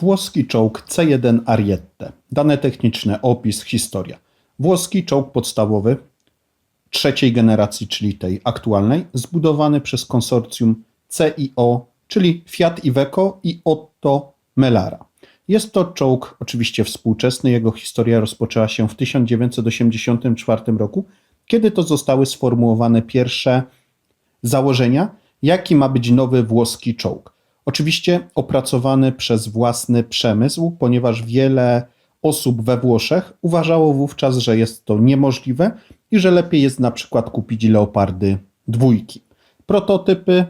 Włoski czołg C1 Ariete. Dane techniczne, opis, historia. Włoski czołg podstawowy trzeciej generacji, czyli tej aktualnej, zbudowany przez konsorcjum CIO, czyli Fiat Iveco i Otto Melara. Jest to czołg oczywiście współczesny. Jego historia rozpoczęła się w 1984 roku, kiedy to zostały sformułowane pierwsze założenia, jaki ma być nowy włoski czołg. Oczywiście opracowany przez własny przemysł, ponieważ wiele osób we Włoszech uważało wówczas, że jest to niemożliwe i że lepiej jest na przykład kupić leopardy dwójki. Prototypy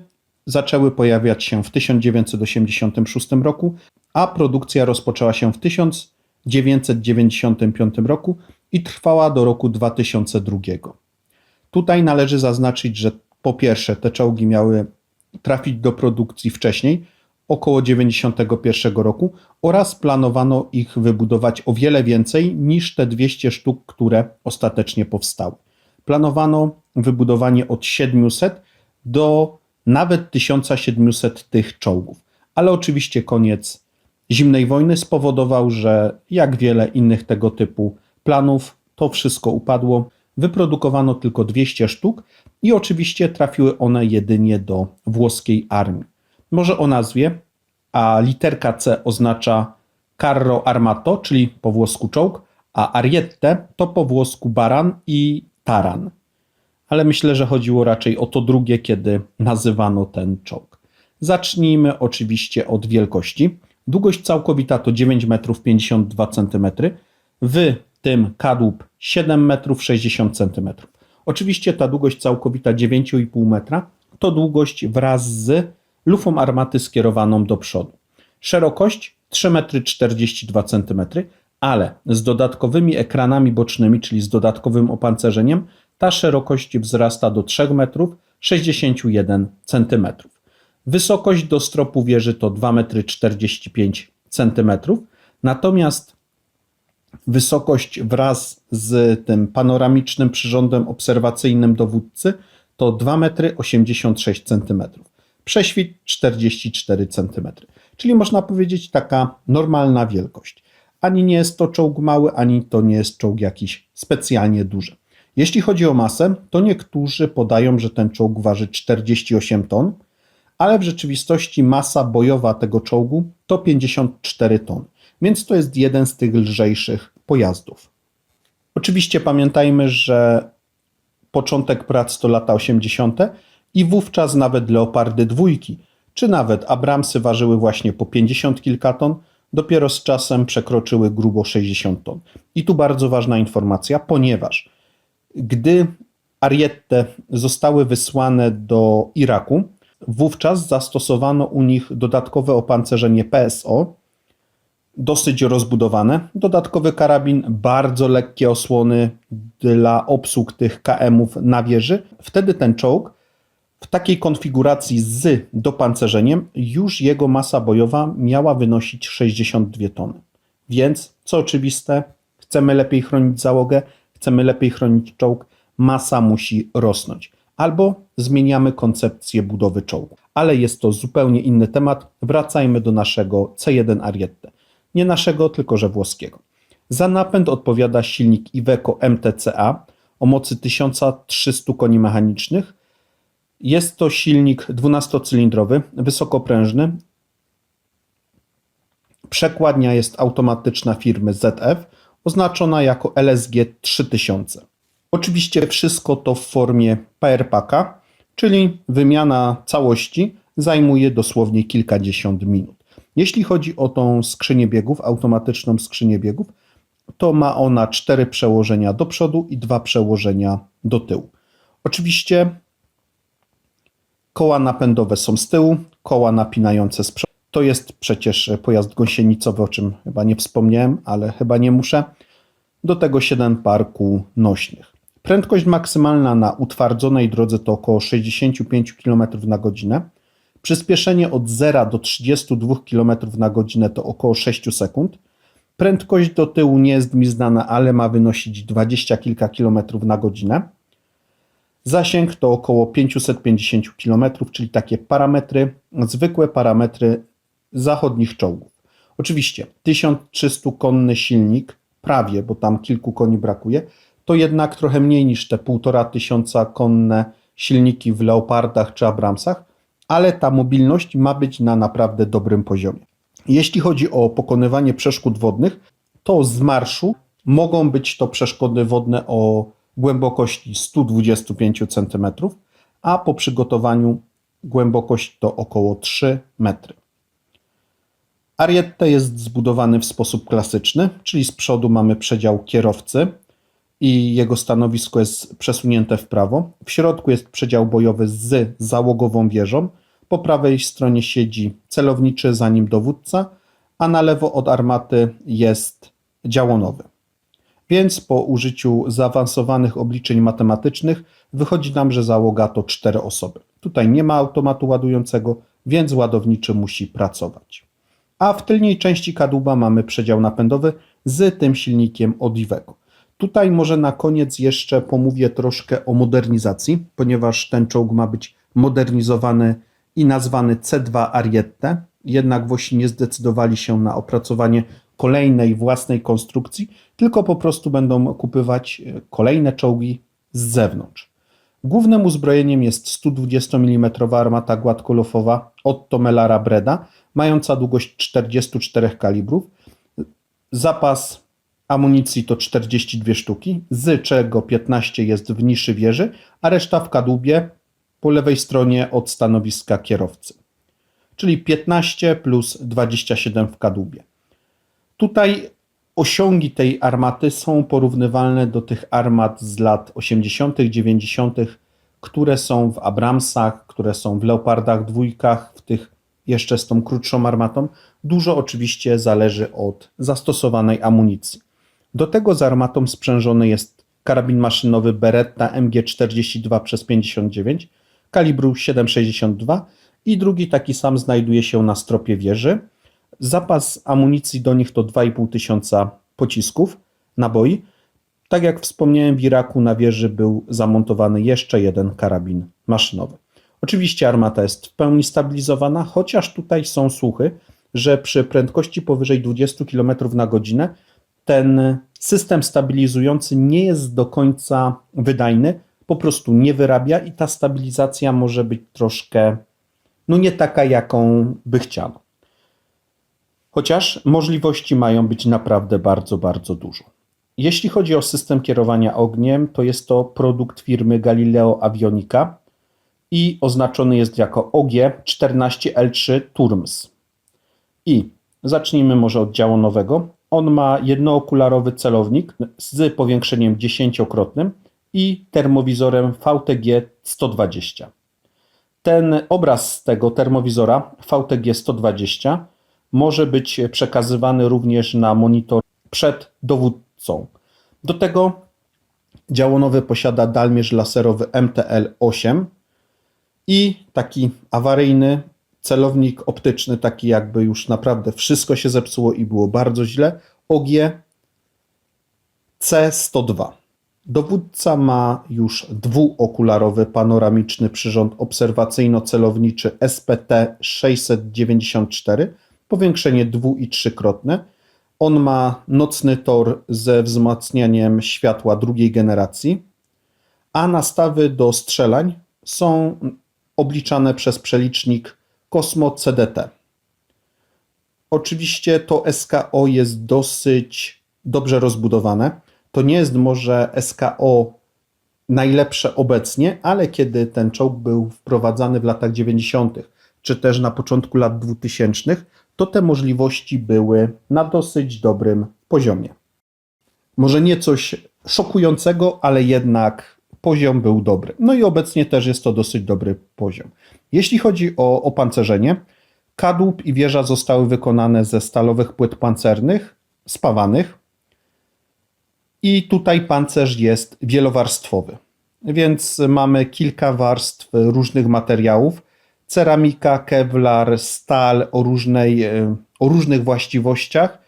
zaczęły pojawiać się w 1986 roku, a produkcja rozpoczęła się w 1995 roku i trwała do roku 2002. Tutaj należy zaznaczyć, że po pierwsze te czołgi miały trafić do produkcji wcześniej, około 91 roku oraz planowano ich wybudować o wiele więcej niż te 200 sztuk, które ostatecznie powstały. Planowano wybudowanie od 700 do nawet 1700 tych czołgów, ale oczywiście koniec zimnej wojny spowodował, że jak wiele innych tego typu planów, to wszystko upadło. Wyprodukowano tylko 200 sztuk i oczywiście trafiły one jedynie do włoskiej armii. Może o nazwie, a literka C oznacza carro armato, czyli po włosku czołg, a ariette to po włosku baran i taran. Ale myślę, że chodziło raczej o to drugie, kiedy nazywano ten czołg. Zacznijmy oczywiście od wielkości. Długość całkowita to 9 metrów 52 cm, w tym kadłub 7 metrów 60 cm. Oczywiście ta długość całkowita 9,5 metra to długość wraz z lufą armaty skierowaną do przodu. Szerokość 3,42 m, ale z dodatkowymi ekranami bocznymi, czyli z dodatkowym opancerzeniem, ta szerokość wzrasta do 3,61 m. Wysokość do stropu wieży to 2,45 m, natomiast wysokość wraz z tym panoramicznym przyrządem obserwacyjnym dowódcy to 2,86 m. Prześwit 44 cm. Czyli można powiedzieć taka normalna wielkość. Ani nie jest to czołg mały, ani to nie jest czołg jakiś specjalnie duży. Jeśli chodzi o masę, to niektórzy podają, że ten czołg waży 48 ton, ale w rzeczywistości masa bojowa tego czołgu to 54 ton, więc to jest jeden z tych lżejszych pojazdów. Oczywiście pamiętajmy, że początek prac to lata 80. i wówczas nawet leopardy dwójki, czy nawet Abramsy ważyły właśnie po 50 kilka ton, dopiero z czasem przekroczyły grubo 60 ton. I tu bardzo ważna informacja, ponieważ gdy Ariette zostały wysłane do Iraku, wówczas zastosowano u nich dodatkowe opancerzenie PSO, dosyć rozbudowane, dodatkowy karabin, bardzo lekkie osłony dla obsług tych KM-ów na wieży. Wtedy ten czołg w takiej konfiguracji z dopancerzeniem już jego masa bojowa miała wynosić 62 tony. Więc, co oczywiste, chcemy lepiej chronić załogę, chcemy lepiej chronić czołg, masa musi rosnąć. Albo zmieniamy koncepcję budowy czołgu. Ale jest to zupełnie inny temat. Wracajmy do naszego C1 Ariete. Nie naszego, tylko że włoskiego. Za napęd odpowiada silnik Iveco MTCA o mocy 1300 koni mechanicznych. Jest to silnik 12-cylindrowy, wysokoprężny. Przekładnia jest automatyczna firmy ZF, oznaczona jako LSG 3000. Oczywiście wszystko to w formie Powerpacka, czyli wymiana całości zajmuje dosłownie kilkadziesiąt minut. Jeśli chodzi o tą skrzynię biegów, automatyczną skrzynię biegów, to ma ona cztery przełożenia do przodu i dwa przełożenia do tyłu. Oczywiście koła napędowe są z tyłu, koła napinające z przodu. To jest przecież pojazd gąsienicowy, o czym chyba nie wspomniałem, ale chyba nie muszę. Do tego 7 par kół nośnych. Prędkość maksymalna na utwardzonej drodze to około 65 km na godzinę. Przyspieszenie od 0 do 32 km na godzinę to około 6 sekund. Prędkość do tyłu nie jest mi znana, ale ma wynosić 20 kilka kilometrów na godzinę. Zasięg to około 550 km, czyli takie parametry, zwykłe parametry zachodnich czołgów. Oczywiście 1300-konny silnik, prawie, bo tam kilku koni brakuje, to jednak trochę mniej niż te 1500 konne silniki w Leopardach czy Abramsach, ale ta mobilność ma być na naprawdę dobrym poziomie. Jeśli chodzi o pokonywanie przeszkód wodnych, to z marszu mogą być to przeszkody wodne o głębokości 125 cm, a po przygotowaniu głębokość to około 3 metry. Ariette jest zbudowany w sposób klasyczny, czyli z przodu mamy przedział kierowcy i jego stanowisko jest przesunięte w prawo. W środku jest przedział bojowy z załogową wieżą. Po prawej stronie siedzi celowniczy, za nim dowódca, a na lewo od armaty jest działonowy. Więc po użyciu zaawansowanych obliczeń matematycznych wychodzi nam, że załoga to cztery osoby. Tutaj nie ma automatu ładującego, więc ładowniczy musi pracować. A w tylniej części kadłuba mamy przedział napędowy z tym silnikiem od Iveco. Tutaj może na koniec jeszcze pomówię troszkę o modernizacji, ponieważ ten czołg ma być modernizowany i nazwany C2 Ariette. Jednak Włosi nie zdecydowali się na opracowanie kolejnej własnej konstrukcji, tylko po prostu będą kupywać e, kolejne czołgi z zewnątrz. Głównym uzbrojeniem jest 120 mm armata gładkolofowa Otto Melara Breda, mająca długość 44 kalibrów. Zapas amunicji to 42 sztuki, z czego 15 jest w niszy wieży, a reszta w kadłubie po lewej stronie od stanowiska kierowcy. Czyli 15 plus 27 w kadłubie. Tutaj osiągi tej armaty są porównywalne do tych armat z lat 80., 90., które są w Abramsach, które są w Leopardach dwójkach, w tych jeszcze z tą krótszą armatą. Dużo oczywiście zależy od zastosowanej amunicji. Do tego z armatą sprzężony jest karabin maszynowy Beretta MG42 przez 59 kalibru 7,62 i drugi taki sam znajduje się na stropie wieży. Zapas amunicji do nich to 2,5 tysiąca pocisków, naboi. Tak jak wspomniałem, w Iraku na wieży był zamontowany jeszcze jeden karabin maszynowy. Oczywiście armata jest w pełni stabilizowana, chociaż tutaj są słuchy, że przy prędkości powyżej 20 km na godzinę ten system stabilizujący nie jest do końca wydajny, po prostu nie wyrabia i ta stabilizacja może być troszkę no nie taka, jaką by chciano. Chociaż możliwości mają być naprawdę bardzo, bardzo dużo. Jeśli chodzi o system kierowania ogniem, to jest to produkt firmy Galileo Avionica i oznaczony jest jako OG14L3 Turms. I zacznijmy może od działonowego. On ma jednookularowy celownik z powiększeniem dziesięciokrotnym i termowizorem VTG 120. Ten obraz z tego termowizora VTG 120 może być przekazywany również na monitor przed dowódcą. Do tego działonowy posiada dalmierz laserowy MTL-8 i taki awaryjny celownik optyczny, taki jakby już naprawdę wszystko się zepsuło i było bardzo źle, OG C102. Dowódca ma już dwuokularowy panoramiczny przyrząd obserwacyjno-celowniczy SPT-694, powiększenie dwu- i trzykrotne. On ma nocny tor ze wzmacnianiem światła drugiej generacji, a nastawy do strzelań są obliczane przez przelicznik Cosmo CDT. Oczywiście to SKO jest dosyć dobrze rozbudowane. To nie jest może SKO najlepsze obecnie, ale kiedy ten czołg był wprowadzany w latach 90., czy też na początku lat 2000, to te możliwości były na dosyć dobrym poziomie. Może nie coś szokującego, ale jednak poziom był dobry. No i obecnie też jest to dosyć dobry poziom. Jeśli chodzi o opancerzenie, kadłub i wieża zostały wykonane ze stalowych płyt pancernych, spawanych. I tutaj pancerz jest wielowarstwowy, więc mamy kilka warstw różnych materiałów, ceramika, kevlar, stal o, różnej, e, o różnych właściwościach.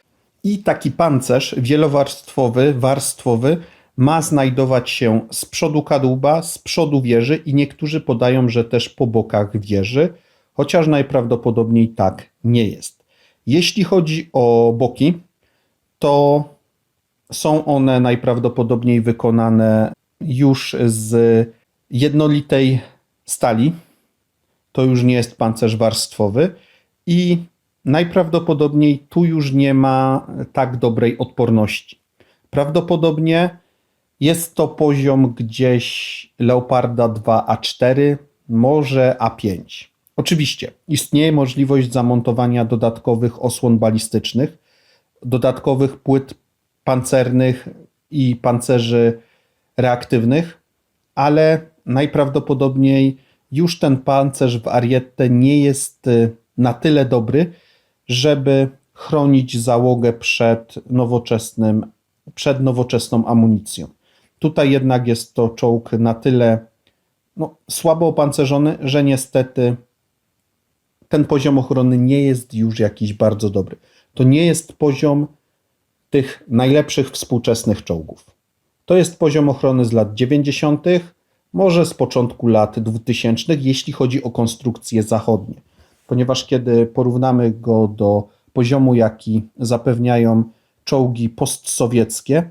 I taki pancerz wielowarstwowy, warstwowy ma znajdować się z przodu kadłuba, z przodu wieży i niektórzy podają, że też po bokach wieży, chociaż najprawdopodobniej tak nie jest. Jeśli chodzi o boki, to są one najprawdopodobniej wykonane już z jednolitej stali. To już nie jest pancerz warstwowy i najprawdopodobniej tu już nie ma tak dobrej odporności. Prawdopodobnie jest to poziom gdzieś Leoparda 2A4, może A5. Oczywiście istnieje możliwość zamontowania dodatkowych osłon balistycznych, dodatkowych płyt pancernych i pancerzy reaktywnych, ale najprawdopodobniej już ten pancerz w Ariette nie jest y, na tyle dobry, żeby chronić załogę przed nowoczesnym, przed nowoczesną amunicją. Tutaj jednak jest to czołg na tyle no, słabo opancerzony, że niestety ten poziom ochrony nie jest już jakiś bardzo dobry. To nie jest poziom tych najlepszych współczesnych czołgów. To jest poziom ochrony z lat 90., może z początku lat 2000, jeśli chodzi o konstrukcje zachodnie. Ponieważ kiedy porównamy go do poziomu, jaki zapewniają czołgi postsowieckie,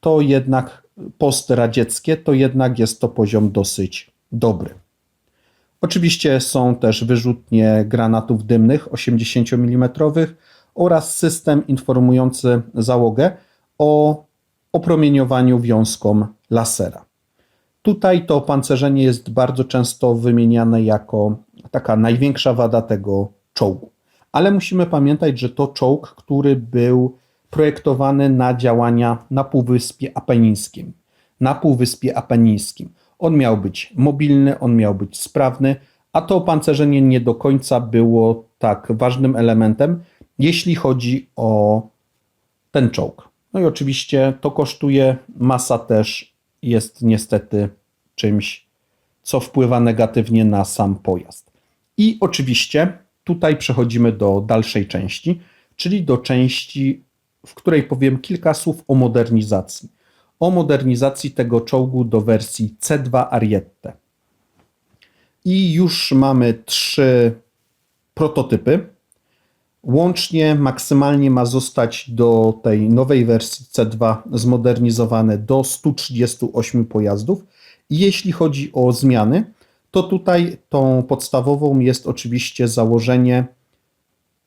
to jednak postradzieckie, to jednak jest to poziom dosyć dobry. Oczywiście są też wyrzutnie granatów dymnych 80 mm oraz system informujący załogę o opromieniowaniu wiązką lasera. Tutaj to opancerzenie jest bardzo często wymieniane jako taka największa wada tego czołgu. Ale musimy pamiętać, że to czołg, który był projektowany na działania na Półwyspie Apenińskim. Na Półwyspie Apenińskim. On miał być mobilny, on miał być sprawny, a to opancerzenie nie do końca było tak ważnym elementem, jeśli chodzi o ten czołg. No i oczywiście to kosztuje, masa też jest niestety czymś, co wpływa negatywnie na sam pojazd. I oczywiście tutaj przechodzimy do dalszej części, czyli do części, w której powiem kilka słów o modernizacji. O modernizacji tego czołgu do wersji C2 Ariette. I już mamy trzy prototypy. Łącznie maksymalnie ma zostać do tej nowej wersji C2 zmodernizowane do 138 pojazdów. Jeśli chodzi o zmiany, to tutaj tą podstawową jest oczywiście założenie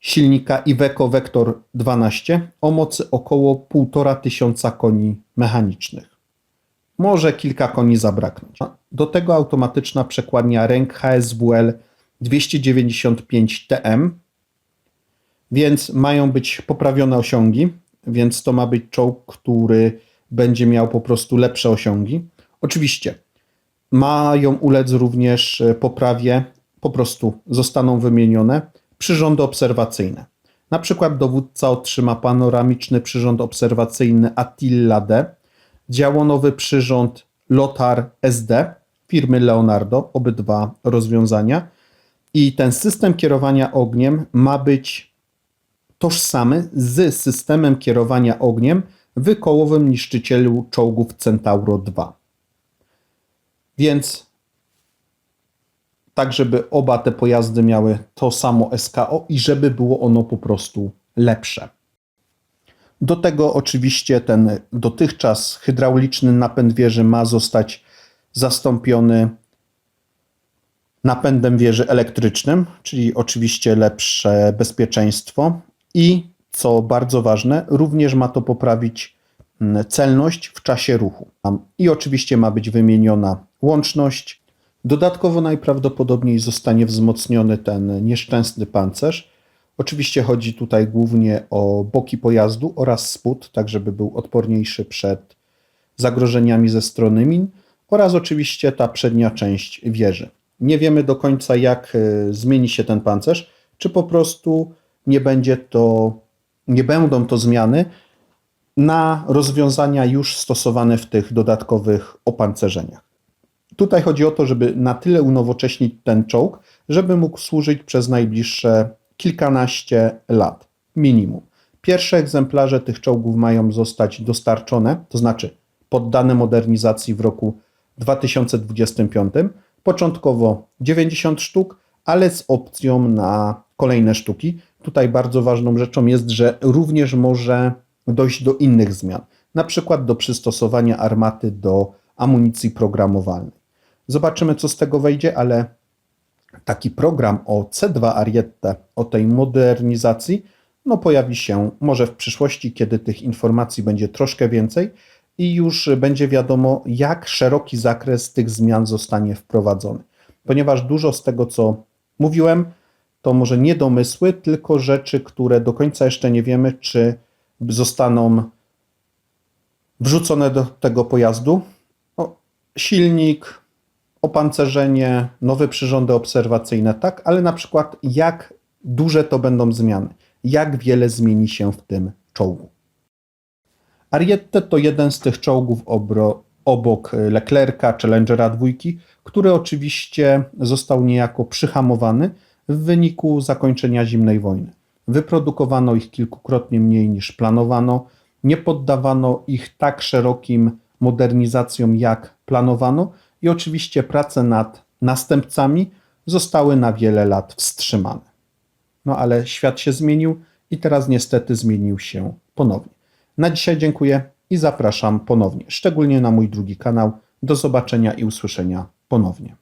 silnika Iveco Vector 12 o mocy około 1500 koni mechanicznych. Może kilka koni zabraknąć. Do tego automatyczna przekładnia ręk HSWL 295 TM, więc mają być poprawione osiągi, więc to ma być czołg, który będzie miał po prostu lepsze osiągi. Oczywiście mają ulec również poprawie, po prostu zostaną wymienione przyrządy obserwacyjne. Na przykład dowódca otrzyma panoramiczny przyrząd obserwacyjny Attila D, działonowy przyrząd Lotar SD firmy Leonardo, obydwa rozwiązania. I ten system kierowania ogniem ma być tożsamy z systemem kierowania ogniem w kołowym niszczycielu czołgów Centauro 2. Więc tak, żeby oba te pojazdy miały to samo SKO i żeby było ono po prostu lepsze. Do tego oczywiście ten dotychczas hydrauliczny napęd wieży ma zostać zastąpiony napędem wieży elektrycznym, czyli oczywiście lepsze bezpieczeństwo i co bardzo ważne, również ma to poprawić mm, celność w czasie ruchu. I oczywiście ma być wymieniona łączność. Dodatkowo najprawdopodobniej zostanie wzmocniony ten nieszczęsny pancerz. Oczywiście chodzi tutaj głównie o boki pojazdu oraz spód, tak żeby był odporniejszy przed zagrożeniami ze strony min oraz oczywiście ta przednia część wieży. Nie wiemy do końca, jak e, zmieni się ten pancerz, czy po prostu nie będzie to, nie będą to zmiany na rozwiązania już stosowane w tych dodatkowych opancerzeniach. Tutaj chodzi o to, żeby na tyle unowocześnić ten czołg, żeby mógł służyć przez najbliższe kilkanaście lat minimum. Pierwsze egzemplarze tych czołgów mają zostać dostarczone, to znaczy poddane modernizacji w roku 2025. Początkowo 90 sztuk, ale z opcją na kolejne sztuki, tutaj bardzo ważną rzeczą jest, że również może dojść do innych zmian, na przykład do przystosowania armaty do amunicji programowalnej. Zobaczymy, co z tego wejdzie, ale taki program o C2 Ariete, o tej modernizacji, no pojawi się może w przyszłości, kiedy tych informacji będzie troszkę więcej i już będzie wiadomo, jak szeroki zakres tych zmian zostanie wprowadzony. Ponieważ dużo z tego, co mówiłem, to może nie domysły, tylko rzeczy, które do końca jeszcze nie wiemy, czy zostaną wrzucone do tego pojazdu. O, silnik, opancerzenie, nowe przyrządy obserwacyjne, tak, ale na przykład jak duże to będą zmiany, jak wiele zmieni się w tym czołgu. Ariete to jeden z tych czołgów obro, obok Leclerca, Challengera dwójki, który oczywiście został niejako przyhamowany w wyniku zakończenia zimnej wojny. Wyprodukowano ich kilkukrotnie mniej niż planowano, nie poddawano ich tak szerokim modernizacjom jak planowano i oczywiście prace nad następcami zostały na wiele lat wstrzymane. No ale świat się zmienił i teraz niestety zmienił się ponownie. Na dzisiaj dziękuję i zapraszam ponownie, szczególnie na mój drugi kanał. Do zobaczenia i usłyszenia ponownie.